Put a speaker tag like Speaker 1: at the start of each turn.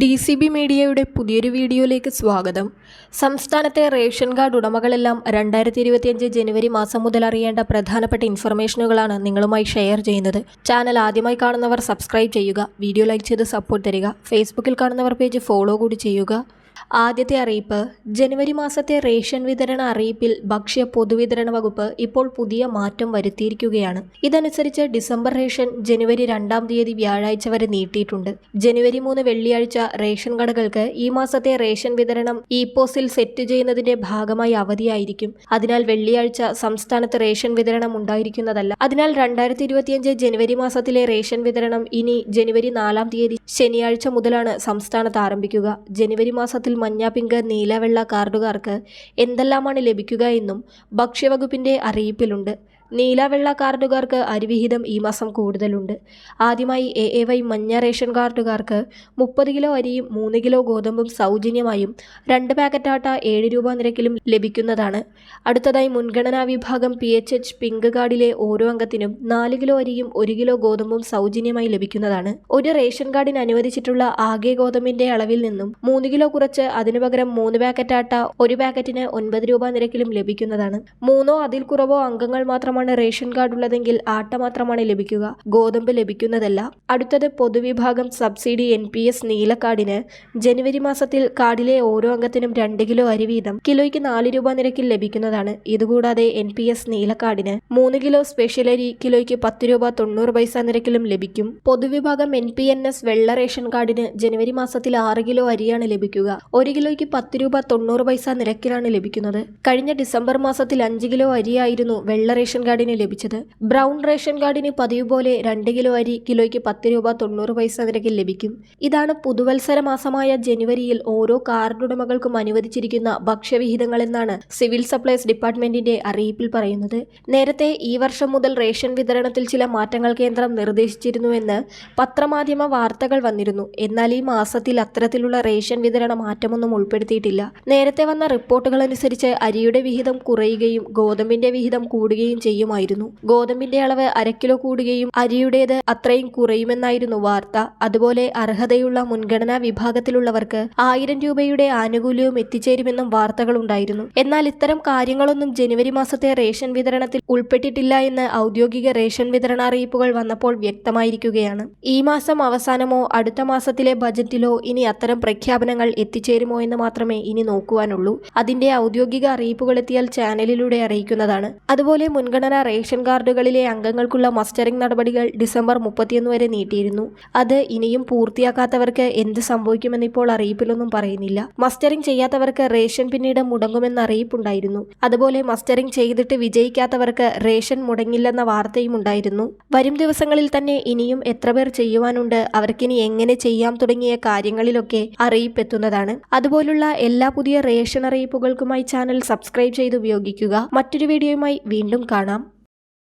Speaker 1: D C B മീഡിയയുടെ പുതിയൊരു വീഡിയോയിലേക്ക് സ്വാഗതം. സംസ്ഥാനത്തെ റേഷൻ കാർഡ് ഉടമകളെല്ലാം രണ്ടായിരത്തി ഇരുപത്തിയഞ്ച് ജനുവരി മാസം മുതൽ അറിയേണ്ട പ്രധാനപ്പെട്ട ഇൻഫർമേഷനുകളാണ് നിങ്ങളുമായി ഷെയർ ചെയ്യുന്നത്. ചാനൽ ആദ്യമായി കാണുന്നവർ സബ്സ്ക്രൈബ് ചെയ്യുക വീഡിയോ ലൈക്ക് ചെയ്ത് സപ്പോർട്ട് തരിക ഫേസ്ബുക്കിൽ കാണുന്നവർ പേജ് ഫോളോ കൂടി ചെയ്യുക. ആദ്യത്തെ അറിയിപ്പ് ജനുവരി മാസത്തെ റേഷൻ വിതരണ അറിയിപ്പിൽ ഭക്ഷ്യ പൊതുവിതരണ വകുപ്പ് ഇപ്പോൾ പുതിയ മാറ്റം വരുത്തിയിരിക്കുകയാണ്. ഇതനുസരിച്ച് ഡിസംബർ റേഷൻ ജനുവരി രണ്ടാം തീയതി വ്യാഴാഴ്ച വരെ നീട്ടിയിട്ടുണ്ട്. ജനുവരി മൂന്ന് വെള്ളിയാഴ്ച റേഷൻ കടകൾക്ക് ഈ മാസത്തെ റേഷൻ വിതരണം ഇ പോസിൽ സെറ്റ് ചെയ്യുന്നതിന്റെ ഭാഗമായി അവധിയായിരിക്കും. അതിനാൽ വെള്ളിയാഴ്ച സംസ്ഥാനത്ത് റേഷൻ വിതരണം ഉണ്ടായിരിക്കുന്നതല്ല. അതിനാൽ രണ്ടായിരത്തി ഇരുപത്തിയഞ്ച് ജനുവരി മാസത്തിലെ റേഷൻ വിതരണം ഇനി ജനുവരി നാലാം തീയതി ശനിയാഴ്ച മുതലാണ് സംസ്ഥാനത്ത് ആരംഭിക്കുക. ജനുവരി മാസത്തിൽ മഞ്ഞ പിങ്ക് നീല കാർഡുകാർക്ക് എന്തെല്ലാമാണ് ലഭിക്കുക എന്നും ഭക്ഷ്യവകുപ്പിന്റെ അറിയിപ്പിലുണ്ട്. നീല വെള്ള കാർഡുകാർക്ക് അരിവിഹിതം ഈ മാസം കൂടുതലുണ്ട്. ആദ്യമായി എ എ വൈ മഞ്ഞ റേഷൻ കാർഡുകാർക്ക് മുപ്പത് കിലോ അരിയും മൂന്ന് കിലോ ഗോതമ്പും സൗജന്യമായും രണ്ട് പാക്കറ്റ് ആട്ട ഏഴ് രൂപ നിരക്കിലും ലഭിക്കുന്നതാണ്. അടുത്തതായി മുൻഗണനാ വിഭാഗം പി എച്ച് എച്ച് പിങ്ക് കാർഡിലെ ഓരോ അംഗത്തിനും നാല് കിലോ അരിയും ഒരു കിലോ ഗോതമ്പും സൗജന്യമായി ലഭിക്കുന്നതാണ്. ഒരു റേഷൻ കാർഡിന് അനുവദിച്ചിട്ടുള്ള ആകെ ഗോതമ്പിന്റെ അളവിൽ നിന്നും മൂന്ന് കിലോ കുറച്ച് അതിനു പകരം മൂന്ന് പാക്കറ്റ് ആട്ട ഒരു പാക്കറ്റിന് ഒൻപത് രൂപ നിരക്കിലും ലഭിക്കുന്നതാണ്. മൂന്നോ അതിൽ കുറവോ അംഗങ്ങൾ മാത്രമാണ് റേഷൻ കാർഡ് ഉള്ളതെങ്കിൽ ആട്ട മാത്രമാണ് ലഭിക്കുക. ഗോതമ്പ് ലഭിക്കുന്നതല്ല. അടുത്തത് പൊതുവിഭാഗം സബ്സിഡി എൻ പി എസ് നീല കാർഡിന് ജനുവരി മാസത്തിൽ കാർഡിലെ ഓരോ അംഗത്തിനും രണ്ട് കിലോ അരി വീതം കിലോയ്ക്ക് നാല് രൂപ നിരക്കിൽ ലഭിക്കുന്നതാണ്. ഇതുകൂടാതെ എൻ പി എസ് നീല കാർഡിന് മൂന്ന് കിലോ സ്പെഷ്യൽ അരി കിലോയ്ക്ക് പത്ത് രൂപ തൊണ്ണൂറ് പൈസ നിരക്കിലും ലഭിക്കും. പൊതുവിഭാഗം എൻ പി എൻ എസ് വെള്ള റേഷൻ കാർഡിന് ജനുവരി മാസത്തിൽ ആറ് കിലോ അരിയാണ് ലഭിക്കുക. ഒരു കിലോയ്ക്ക് പത്ത് രൂപ തൊണ്ണൂറ് പൈസ നിരക്കിലാണ് ലഭിക്കുന്നത്. കഴിഞ്ഞ ഡിസംബർ മാസത്തിൽ അഞ്ച് കിലോ അരിയായിരുന്നു വെള്ള റേഷൻ കാർഡിന് ലഭിച്ചത്. ബ്രൗൺ റേഷൻ കാർഡിന് പതിവ് പോലെ രണ്ട് കിലോ അരി കിലോയ്ക്ക് പത്ത് രൂപ തൊണ്ണൂറ് പൈസ നിരക്കിൽ ലഭിക്കും. ഇതാണ് പുതുവത്സര മാസമായ ജനുവരിയിൽ ഓരോ കാർഡ് ഉടമകൾക്കും അനുവദിച്ചിരിക്കുന്ന ഭക്ഷ്യവിഹിതങ്ങളെന്നാണ് സിവിൽ സപ്ലൈസ് ഡിപ്പാർട്ട്മെന്റിന്റെ അറിയിപ്പിൽ പറയുന്നത്. നേരത്തെ ഈ വർഷം മുതൽ റേഷൻ വിതരണത്തിൽ ചില മാറ്റങ്ങൾ കേന്ദ്രം നിർദ്ദേശിച്ചിരുന്നുവെന്ന് പത്രമാധ്യമ വാർത്തകൾ വന്നിരുന്നു. എന്നാൽ ഈ മാസത്തിൽ അത്തരത്തിലുള്ള റേഷൻ വിതരണ മാറ്റമൊന്നും ഉൾപ്പെടുത്തിയിട്ടില്ല. നേരത്തെ വന്ന റിപ്പോർട്ടുകൾ അനുസരിച്ച് അരിയുടെ വിഹിതം കുറയുകയും ഗോതമ്പിന്റെ വിഹിതം കൂടുകയും ചെയ്യുമായിരുന്നു. ഗോതമ്പിന്റെ അളവ് അരക്കിലോ കൂടുകയും അരിയുടേത് അത്രയും കുറയുമെന്നായിരുന്നു വാർത്ത. അതുപോലെ അർഹതയുള്ള മുൻഗണനാ വിഭാഗത്തിലുള്ളവർക്ക് ആയിരം രൂപയുടെ ആനുകൂല്യവും എത്തിച്ചേരുമെന്നും വാർത്തകളുണ്ടായിരുന്നു. എന്നാൽ ഇത്തരം കാര്യങ്ങളൊന്നും ജനുവരി മാസത്തെ റേഷൻ വിതരണത്തിൽ ഉൾപ്പെട്ടിട്ടില്ല എന്ന് ഔദ്യോഗിക റേഷൻ വിതരണ അറിയിപ്പുകൾ വന്നപ്പോൾ വ്യക്തമായിരിക്കുകയാണ്. ഈ മാസം അവസാനമോ അടുത്ത മാസത്തിലെ ബജറ്റിലോ ഇനി അത്തരം പ്രഖ്യാപനങ്ങൾ എത്തിച്ചേരുമോ എന്ന് മാത്രമേ ഇനി നോക്കുവാനുള്ളൂ. അതിന്റെ ഔദ്യോഗിക അറിയിപ്പുകൾ എത്തിയാൽ ചാനലിലൂടെ അറിയിക്കുന്നതാണ്. അതുപോലെ മുൻഗണനാ റേഷൻ കാർഡുകളിലെ അംഗങ്ങൾക്കുള്ള മസ്റ്ററിംഗ് നടപടികൾ ഡിസംബർ മുപ്പത്തിയൊന്ന് വരെ നീട്ടിയിരുന്നു. അത് ഇനിയും പൂർത്തിയാക്കാത്തവർക്ക് എന്ത് സംഭവിക്കുമെന്ന് ഇപ്പോൾ അറിയിപ്പിലൊന്നും പറയുന്നില്ല. മസ്റ്ററിംഗ് ചെയ്യാത്തവർക്ക് റേഷൻ പിന്നീട് മുടങ്ങുമെന്ന അറിയിപ്പുണ്ടായിരുന്നു. അതുപോലെ മസ്റ്ററിംഗ് ചെയ്തിട്ട് വിജയിക്കാത്തവർക്ക് റേഷൻ മുടങ്ങില്ലെന്ന വാർത്തയും ഉണ്ടായിരുന്നു. വരും ദിവസങ്ങളിൽ തന്നെ ഇനിയും എത്ര പേർ ചെയ്യുവാനുണ്ട് അവർക്കിനി എങ്ങനെ ചെയ്യാം തുടങ്ങിയ കാര്യങ്ങളിലൊക്കെ അറിയിപ്പെത്തുന്നതാണ്. അതുപോലുള്ള എല്ലാ പുതിയ റേഷൻ അറിയിപ്പുകൾക്കുമായി ചാനൽ സബ്സ്ക്രൈബ് ചെയ്ത് ഉപയോഗിക്കുക. മറ്റൊരു വീഡിയോയുമായി വീണ്ടും കാണാം.